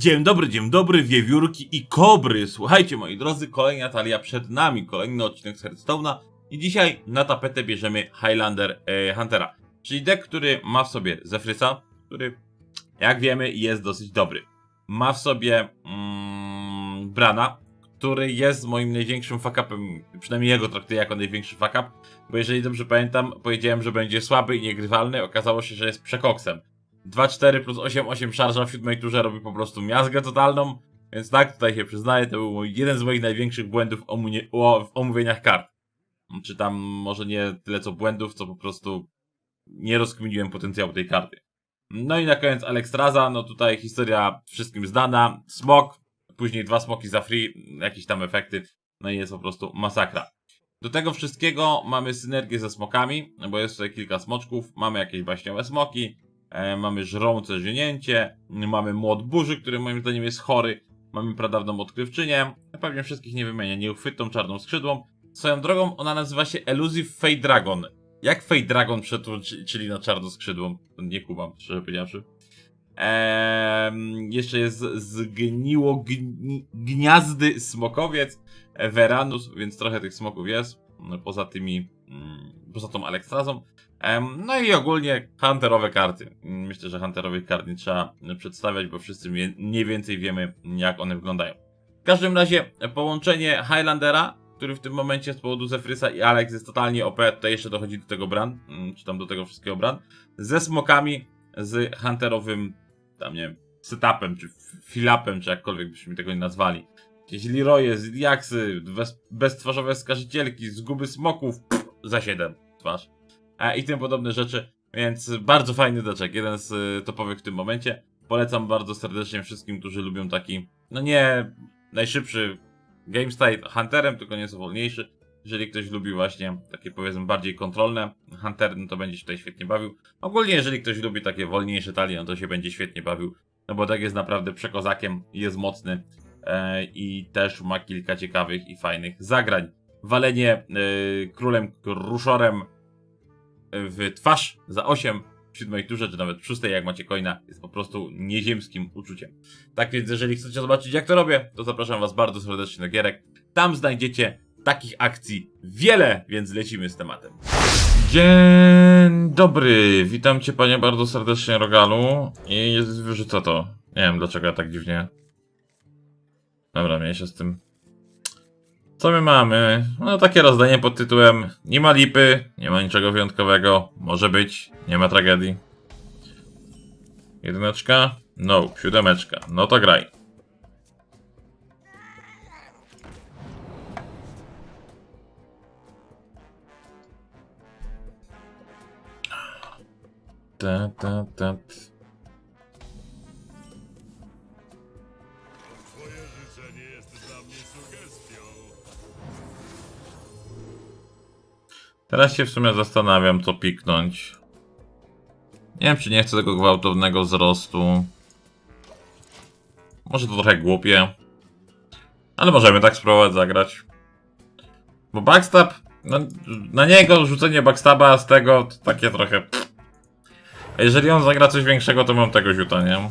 Dzień dobry, dzień dobry, wiewiórki i kobry. Słuchajcie, moi drodzy, kolejna talia przed nami, kolejny odcinek z Hearthstone'a. I dzisiaj na tapetę bierzemy Highlander e, Huntera. Czyli deck, który ma w sobie Zefrysa, który, jak wiemy, jest dosyć dobry. Ma w sobie mm, Brana, który jest moim największym fuck-upem, przynajmniej jego traktuję jako największy fuck-up, bo jeżeli dobrze pamiętam, powiedziałem, że będzie słaby i niegrywalny, okazało się, że jest przekoksem. 2-4 plus 8-8 szarża w siódmej turze robi po prostu miazgę totalną. Więc tak, tutaj się przyznaję, to był jeden z moich największych błędów w omówieniach kart. Czy tam może nie tyle co błędów, co po prostu nie rozkminiłem potencjału tej karty. No i na koniec Alexstrasza, no tutaj historia wszystkim znana. Smok, później dwa smoki za free, jakieś tam efekty, no i jest po prostu masakra. Do tego wszystkiego mamy synergię ze smokami, bo jest tutaj kilka smoczków, mamy jakieś baśniowe smoki, mamy żrące zienięcie, mamy młot burzy, który moim zdaniem jest chory, mamy pradawną odkrywczynię, pewnie wszystkich nie wymienię, nieuchwytną czarną skrzydłą. Swoją drogą ona nazywa się Elusive Fade Dragon. Jak Fade Dragon czyli na czarno skrzydłą? Nie kumam, szczerze powiedziawszy. Eee, jeszcze jest zgniło gni, gniazdy smokowiec, e, Veranus, więc trochę tych smoków jest. Poza tymi, mm, poza tą Alekstrazą. No i ogólnie hunterowe karty. Myślę, że hunterowych kart nie trzeba przedstawiać, bo wszyscy mniej więcej wiemy, jak one wyglądają. W każdym razie połączenie Highlandera, który w tym momencie z powodu Zefrysa i Alex jest totalnie OP, tutaj jeszcze dochodzi do tego brand, mm, czy tam do tego wszystkiego brand, ze smokami, z hunterowym, tam nie wiem, setupem, czy filapem, czy jakkolwiek byśmy tego nie nazwali. Jakieś Leroye, Ziliaksy, bez, beztwarzowe skarżycielki, zguby smoków, pff, za 7 twarz i tym podobne rzeczy. Więc bardzo fajny deczek, jeden z y, topowych w tym momencie. Polecam bardzo serdecznie wszystkim, którzy lubią taki, no nie najszybszy game style hunterem, tylko nieco wolniejszy. Jeżeli ktoś lubi właśnie takie powiedzmy bardziej kontrolne huntery, no to będzie się tutaj świetnie bawił. Ogólnie jeżeli ktoś lubi takie wolniejsze talie, no to się będzie świetnie bawił. No bo tak jest naprawdę przekozakiem, jest mocny e, i też ma kilka ciekawych i fajnych zagrań. Walenie e, królem ruszorem w twarz za 8 w siódmej turze, czy nawet w szóstej, jak macie coina, jest po prostu nieziemskim uczuciem. Tak więc, jeżeli chcecie zobaczyć, jak to robię, to zapraszam Was bardzo serdecznie do gierek. Tam znajdziecie takich akcji wiele, więc lecimy z tematem. Dzień dobry, witam Cię Panie bardzo serdecznie, Rogalu. I jest- wyrzucę to. Nie wiem, dlaczego ja tak dziwnie. Dobra, mniejsza z tym. Co my mamy? No takie rozdanie pod tytułem Nie ma lipy, nie ma niczego wyjątkowego, może być, nie ma tragedii. Jedyneczka? No, siódemeczka. No to graj. Ta, ta, ta. Teraz się w sumie zastanawiam, co piknąć. Nie wiem, czy nie chcę tego gwałtownego wzrostu. Może to trochę głupie. Ale możemy tak spróbować zagrać. Bo backstab, no, na niego rzucenie backstaba z tego to takie trochę... A jeżeli on zagra coś większego, to mam tego ziuta, nie?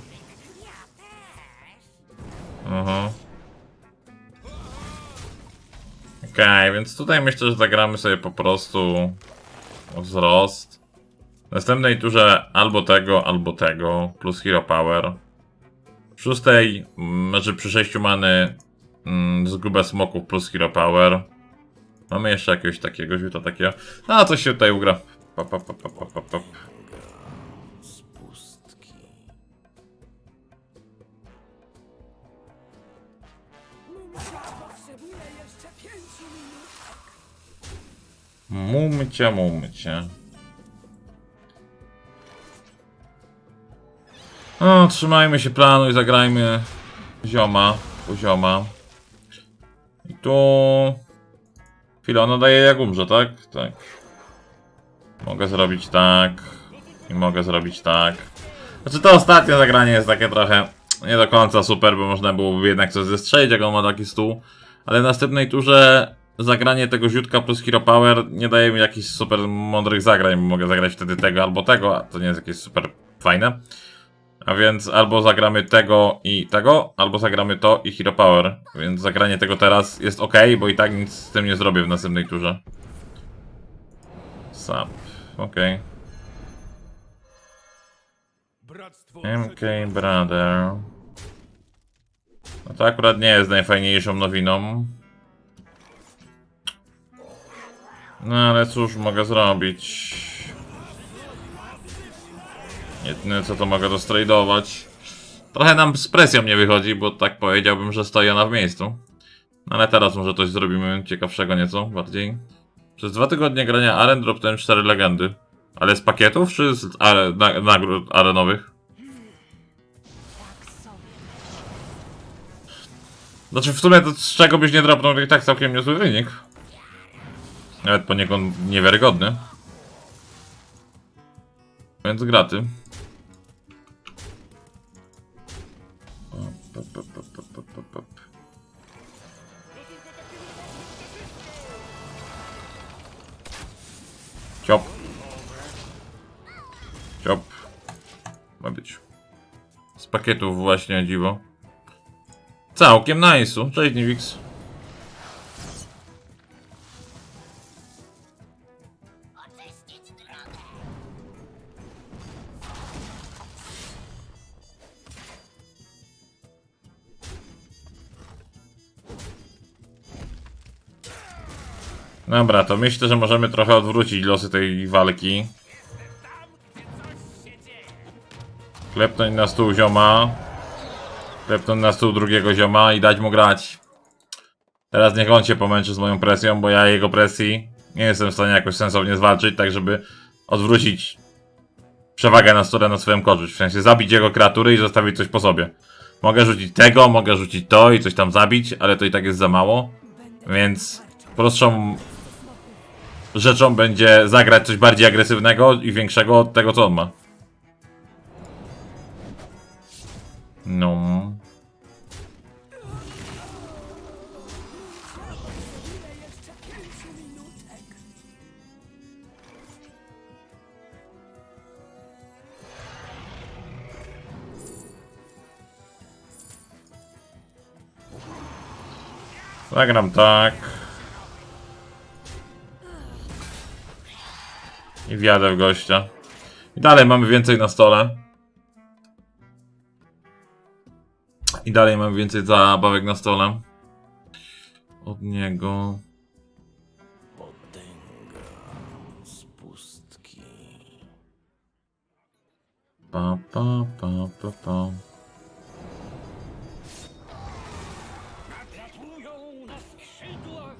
Aha. Okej, więc tutaj myślę, że zagramy sobie po prostu wzrost. W następnej turze albo tego, albo tego, plus Hero Power. W szóstej, mm, znaczy przy sześciu many, mm, zgubę smoków plus Hero Power. Mamy jeszcze jakiegoś takiego źródła takiego. A, coś się tutaj ugra. Pop, pop, pop, pop, pop, pop, Mumcie, mumcie. No, trzymajmy się planu i zagrajmy zioma, pozioma. I tu... Chwilę, ona daje jak umrze, tak? Tak. Mogę zrobić tak. I mogę zrobić tak. Znaczy to ostatnie zagranie jest takie trochę nie do końca super, bo można byłoby jednak coś zestrzelić, jak on ma taki stół. Ale w następnej turze zagranie tego ziutka plus Hero Power nie daje mi jakichś super mądrych zagrań, mogę zagrać wtedy tego albo tego, a to nie jest jakieś super fajne. A więc albo zagramy tego i tego, albo zagramy to i Hero Power. Więc zagranie tego teraz jest ok, bo i tak nic z tym nie zrobię w następnej turze. Sap, ok. MK Brother. No to akurat nie jest najfajniejszą nowiną. No ale cóż mogę zrobić? Jedyne co to mogę dostradować. Trochę nam z presją nie wychodzi, bo tak powiedziałbym, że stoi ona w miejscu. No ale teraz może coś zrobimy ciekawszego nieco bardziej. Przez dwa tygodnie grania aren dropnąłem cztery legendy. Ale z pakietów czy z are, na, nagród arenowych? Znaczy w sumie to z czego byś nie dropnął, i tak całkiem niezły wynik. Nawet poniekąd niewiarygodny. Więc graty. Ciop. Ciop. Ma być. Z pakietów właśnie dziwo. Całkiem nice'u. Cześć Nivix. Dobra, to myślę, że możemy trochę odwrócić losy tej walki. Klepnąć na stół zioma. Klepnąć na stół drugiego zioma i dać mu grać. Teraz niech on się pomęczy z moją presją, bo ja jego presji nie jestem w stanie jakoś sensownie zwalczyć, tak żeby odwrócić przewagę na stole na swoją korzyść. W sensie zabić jego kreatury i zostawić coś po sobie. Mogę rzucić tego, mogę rzucić to i coś tam zabić, ale to i tak jest za mało. Więc prostszą rzeczą będzie zagrać coś bardziej agresywnego i większego od tego, co on ma. No. Zagram tak. I wjadę w gościa. I dalej mamy więcej na stole. I dalej mamy więcej zabawek na stole. Od niego. potęga z pustki. Pa, pa, pa, pa, pa. Na skrzydłach!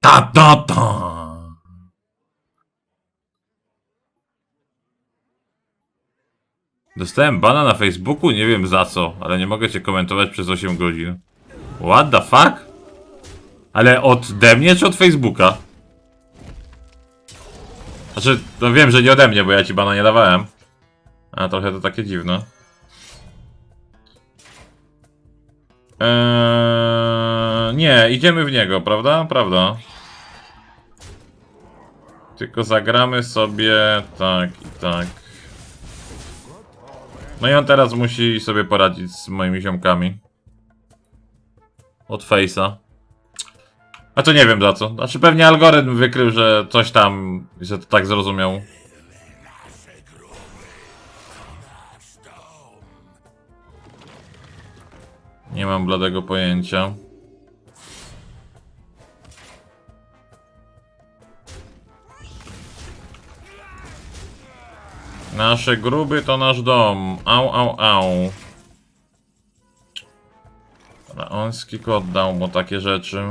Ta, ta, ta. Dostałem bana na Facebooku, nie wiem za co, ale nie mogę cię komentować przez 8 godzin. What the fuck? Ale ode mnie czy od Facebooka? Znaczy, no wiem, że nie ode mnie, bo ja ci bana nie dawałem. A trochę to takie dziwne. Eee, nie, idziemy w niego, prawda? Prawda. Tylko zagramy sobie tak i tak. No i on teraz musi sobie poradzić z moimi ziomkami. Od Face'a. A to nie wiem za co. Znaczy pewnie algorytm wykrył, że coś tam, że to tak zrozumiał. Nie mam bladego pojęcia. Nasze gruby to nasz dom. Au, au, au. Dobra, on skik oddał mu takie rzeczy.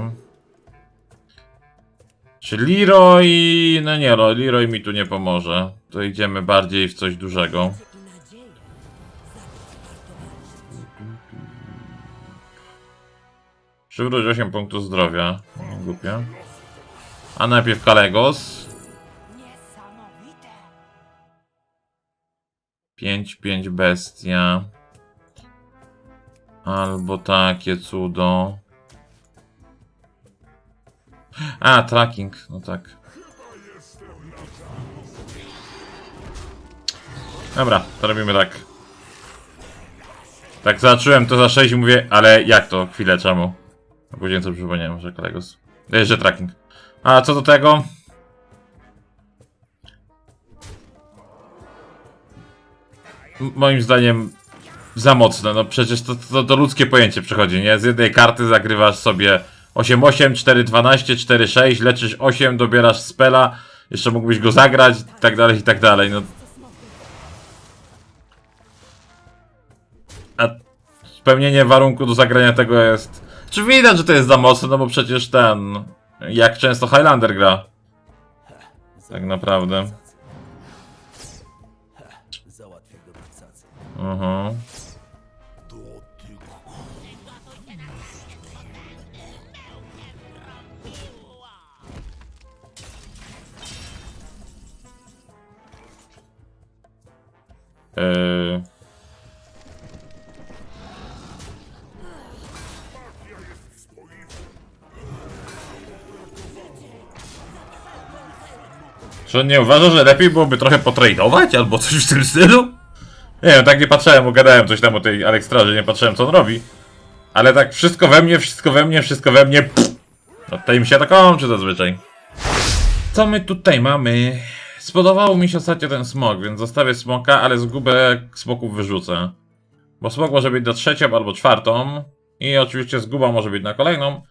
Czy Leroy... No nie, no, Leroy mi tu nie pomoże. To idziemy bardziej w coś dużego. Przywróć 8 punktów zdrowia. Nie głupie. A najpierw Kalegos. 5-5 bestia. Albo takie cudo. A, tracking, no tak. Dobra, to robimy tak. Tak zacząłem to za 6 i mówię, ale jak to? Chwilę, czemu? A później co przypomniałem, że kolegos. E, że tracking. A co do tego? Moim zdaniem za mocne, no przecież to, to, to ludzkie pojęcie przychodzi, nie? Z jednej karty zagrywasz sobie 8-8, 4-12, 4-6, leczysz 8, dobierasz spela, jeszcze mógłbyś go zagrać, i tak dalej, i tak dalej, no. A spełnienie warunku do zagrania tego jest... Czy widać, że to jest za mocne, no bo przecież ten... Jak często Highlander gra. Tak naprawdę. Załatwię go do cacy. Mhm. Yy. Czy on nie uważa, że lepiej byłoby trochę potradować albo coś w tym stylu? Nie wiem, tak nie patrzyłem, bo gadałem coś tam o tej Alekstraży, nie patrzyłem co on robi. Ale tak wszystko we mnie, wszystko we mnie, wszystko we mnie. No tutaj mi się to kończy zazwyczaj. Co my tutaj mamy? Spodobał mi się ostatnio ten smok, więc zostawię smoka, ale zgubę smoków wyrzucę. Bo smok może być na trzecią albo czwartą. I oczywiście zguba może być na kolejną.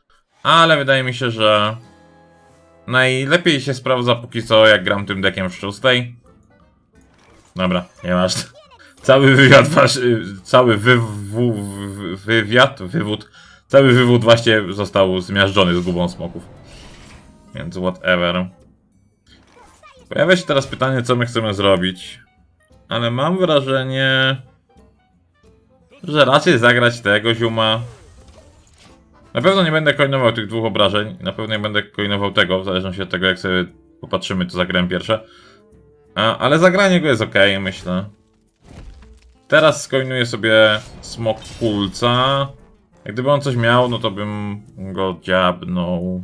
Ale wydaje mi się, że najlepiej się sprawdza póki co jak gram tym dekiem w szóstej. Dobra, nie masz. Cały wywiad wasz, cały wywiad, wywód, cały wywód właśnie został zmiażdżony z gubą smoków. Więc whatever. Pojawia się teraz pytanie, co my chcemy zrobić. Ale mam wrażenie, że raczej zagrać tego ziuma. Na pewno nie będę coinował tych dwóch obrażeń. Na pewno nie będę coinował tego, w zależności od tego, jak sobie popatrzymy, to zagrałem pierwsze. A, ale zagranie go jest ok, myślę. Teraz skoinuję sobie smok kulca. Jak gdyby on coś miał, no to bym go dziabnął.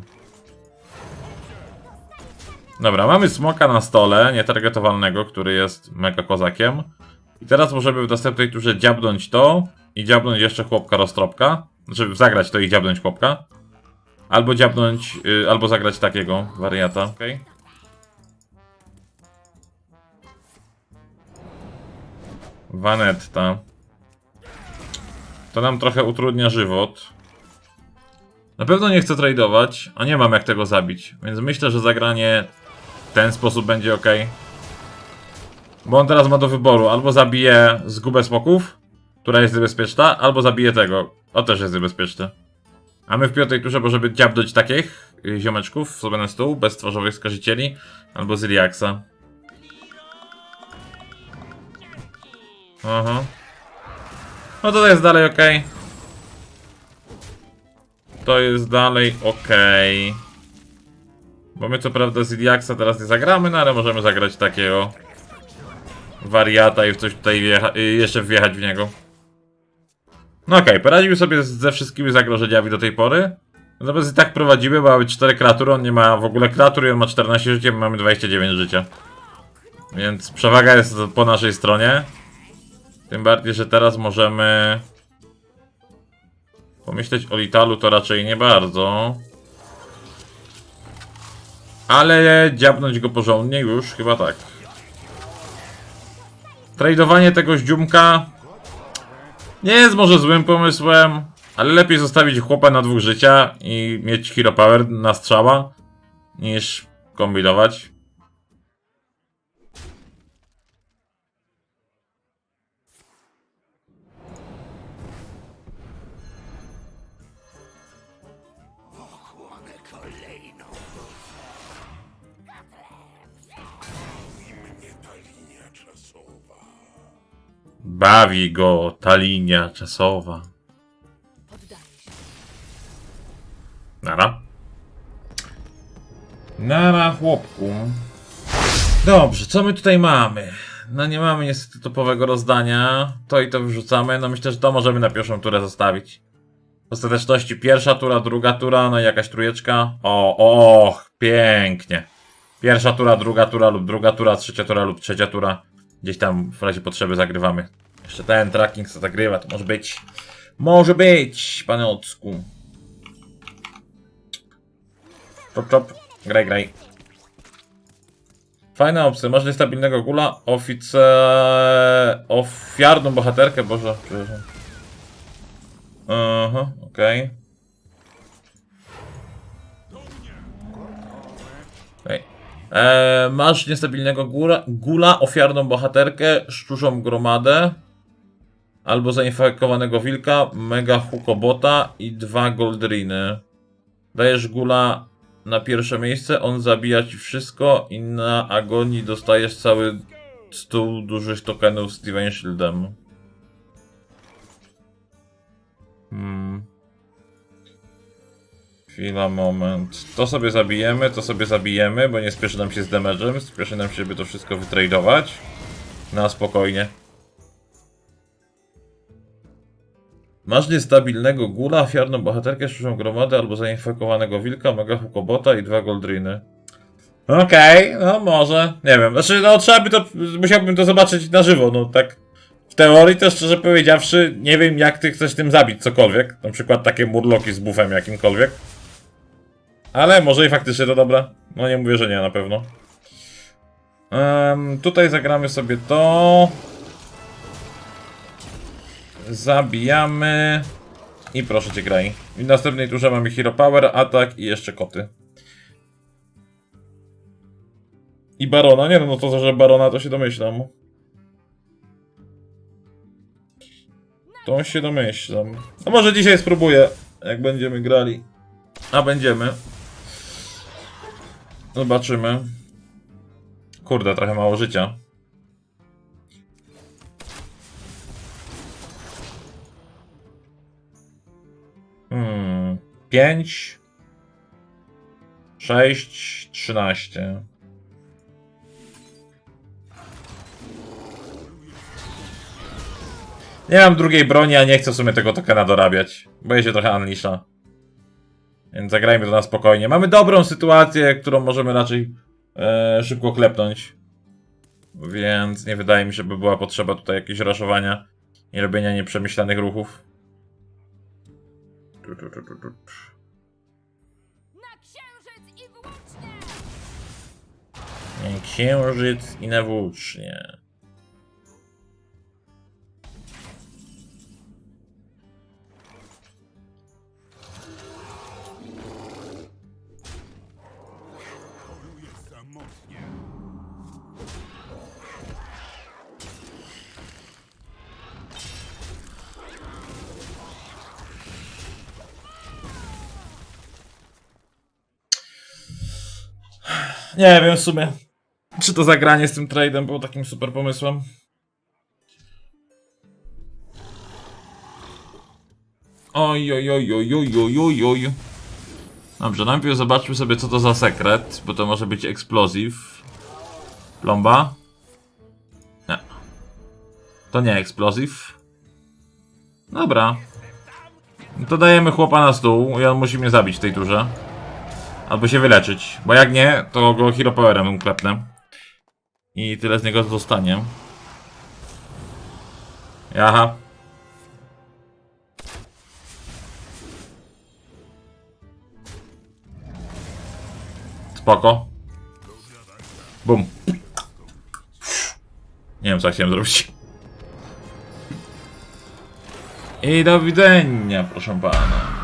Dobra, mamy smoka na stole, nietargetowalnego, który jest mega kozakiem. I teraz możemy w następnej turze dziabnąć to i dziabnąć jeszcze chłopka roztropka. Znaczy zagrać to i dziabnąć chłopka. Albo dziabnąć, y, albo zagrać takiego wariata. Okej. Vanetta. To nam trochę utrudnia żywot. Na pewno nie chcę tradeować, a nie mam jak tego zabić, więc myślę, że zagranie w ten sposób będzie ok. Bo on teraz ma do wyboru, albo zabije zgubę smoków, która jest niebezpieczna, albo zabije tego, o też jest niebezpieczny. A my w piątej turze możemy dziabnąć takich y, ziomeczków sobie na stół, bez twarzowych skarżycieli, albo Zyliaksa. Aha. No to jest dalej ok. To jest dalej ok. Bo my co prawda z Iliaksa teraz nie zagramy, no ale możemy zagrać takiego wariata i w coś tutaj wjecha- y, jeszcze wjechać w niego. No okej, poradził sobie ze wszystkimi zagrożeniami do tej pory. Natomiast i tak prowadzimy, bo mamy 4 kreatury, on nie ma w ogóle kreatury, on ma 14 życia, my mamy 29 życia. Więc przewaga jest po naszej stronie. Tym bardziej, że teraz możemy pomyśleć o Litalu, to raczej nie bardzo. Ale dziabnąć go porządnie już, chyba tak. Tradowanie tego zdziumka nie jest może złym pomysłem, ale lepiej zostawić chłopa na dwóch życia i mieć hero power na strzała, niż kombinować. Bawi go ta linia czasowa. Nara. Nara, chłopku. Dobrze, co my tutaj mamy? No nie mamy niestety topowego rozdania. To i to wyrzucamy. No myślę, że to możemy na pierwszą turę zostawić. W ostateczności pierwsza tura, druga tura, no i jakaś trujeczka. O, o, pięknie. Pierwsza tura, druga tura lub druga tura, trzecia tura lub trzecia tura. Gdzieś tam w razie potrzeby zagrywamy. Jeszcze ten tracking co zagrywa, to może być. Może być, panie Ocku. Czop, czop. Graj, graj. Fajna opcja. Masz niestabilnego gula, oficer... Ofiarną bohaterkę, boże, przepraszam. Aha, okej. Okej. Eee, masz niestabilnego góra, gula, ofiarną bohaterkę, szczurzą gromadę, albo zainfekowanego wilka, mega hukobota i dwa goldriny. Dajesz gula na pierwsze miejsce, on zabija ci wszystko i na agonii dostajesz cały stół dużych tokenów z Shieldem. Hmm. Chwila, moment. To sobie zabijemy, to sobie zabijemy, bo nie spieszy nam się z damage'em, spieszy nam się, by to wszystko wytradować. Na spokojnie. Masz niestabilnego gula, ofiarną bohaterkę, szczurzą gromadę albo zainfekowanego wilka, mega hukobota i dwa goldriny. Okej, no może. Nie wiem, znaczy no trzeba by to, musiałbym to zobaczyć na żywo, no tak. W teorii to szczerze powiedziawszy, nie wiem jak ty chcesz tym zabić cokolwiek. Na przykład takie murloki z buffem jakimkolwiek. Ale może i faktycznie to dobra. No nie mówię, że nie na pewno. Em, tutaj zagramy sobie to. Zabijamy. I proszę cię graj. W następnej turze mamy Hero Power, atak i jeszcze koty. I Barona? Nie no, no to, że Barona to się domyślam. To się domyślam. No może dzisiaj spróbuję, jak będziemy grali. A będziemy. Zobaczymy. Kurde, trochę mało życia. Hmm. 5 6 13 Nie mam drugiej broni, a nie chcę w sumie tego tokena dorabiać. Boję się trochę Unleasha. Więc zagrajmy to na spokojnie. Mamy dobrą sytuację, którą możemy raczej e, szybko klepnąć. Więc nie wydaje mi się, by była potrzeba tutaj jakiegoś raszowania i robienia nieprzemyślanych ruchów. Księżyc i na włócznie. Nie wiem w sumie. Czy to zagranie z tym trade'em było takim super pomysłem? Oj, oj, oj, oj, oj, oj, oj, oj. Dobrze, najpierw zobaczmy sobie co to za sekret, bo to może być explosive. Plomba? Nie. To nie explosive. Dobra. To dajemy chłopa na stół i on musi mnie zabić w tej turze. Albo się wyleczyć. Bo jak nie, to go Hero Powerem klepnę. I tyle z niego zostanie. Aha. Spoko. Bum. Nie wiem co chciałem zrobić. I do widzenia, proszę pana.